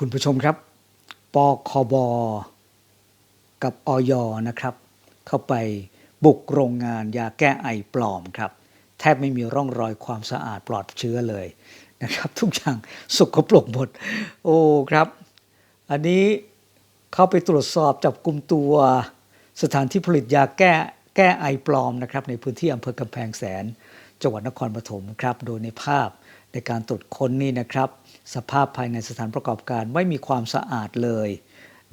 คุณผู้ชมครับปคบกับออย นะครับ เข้าไปบุกโรงงานยาแก้ไอปลอมครับ แทบไม่มีร่องรอยความสะอาดปลอดเชื้อเลยนะครับ ทุกอย่างสกปรกหมด โอ้ครับ อันนี้เข้าไปตรวจสอบจับกลุ่มตัวสถานที่ผลิตยาแก้แก้ไอปลอมนะครับ ในพื้นที่อำเภอกำแพงแสน จังหวัดนครปฐมครับโดยในภาพในการตรวจค้นนี่นะครับ สภาพภายในสถานประกอบการไม่มีความสะอาดเลย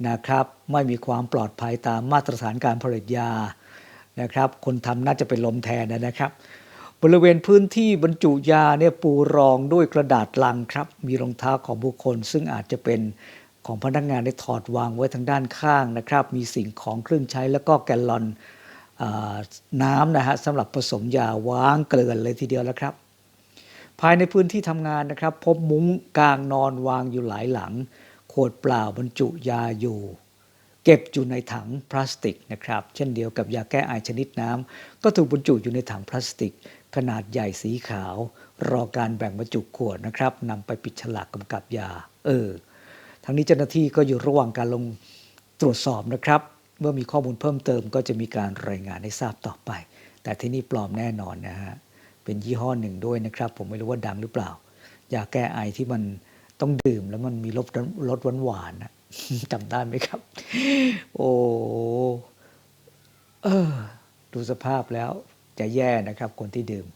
นะครับไม่มีความปลอดภัยตามมาตรฐานการผลิตยานะครับ คนทำน่าจะเป็นลมแทนนะครับ บริเวณพื้นที่บรรจุยาเนี่ยปูรองด้วยกระดาษลังครับ มีรองเท้าของบุคคล ซึ่งอาจจะเป็นของพนักงานได้ถอดวางไว้ทางด้านข้างนะครับ มีสิ่งของเครื่องใช้แล้วก็แกลลอน น้ำนะฮะสำหรับผสมยาวางเกลือนเลยทีเดียวแล้วครับ ภายในพื้นที่ทำงานนะครับ พบมุ้งกลางนอนวางอยู่หลายหลัง ขวดเปล่าบรรจุยาอยู่ เก็บอยู่ในถังพลาสติกนะครับเช่นเดียวกับยาแก้ไอชนิดน้ำก็ถูกบรรจุอยู่ในถังพลาสติก ขนาดใหญ่สีขาว รอการแบ่งบรรจุขวดนะครับนำไปปิดฉลากกำกับยา เออทั้งนี้เจ้าหน้าที่ก็อยู่ระหว่างการลงตรวจสอบนะครับ เมื่อมีข้อมูลเพิ่มเติมก็จะมีการรายงานให้ทราบต่อไป แต่ที่นี่ปลอมแน่นอนนะฮะ เป็นยี่ห้อหนึ่งด้วยนะครับ ผมไม่รู้ว่าดังหรือเปล่า ยาแก้ไอที่มันต้องดื่มแล้วมันมีรสรสหวานๆนะจำได้ไหมครับ โอ้เออดูสภาพแล้วจะแย่นะครับคนที่ดื่ม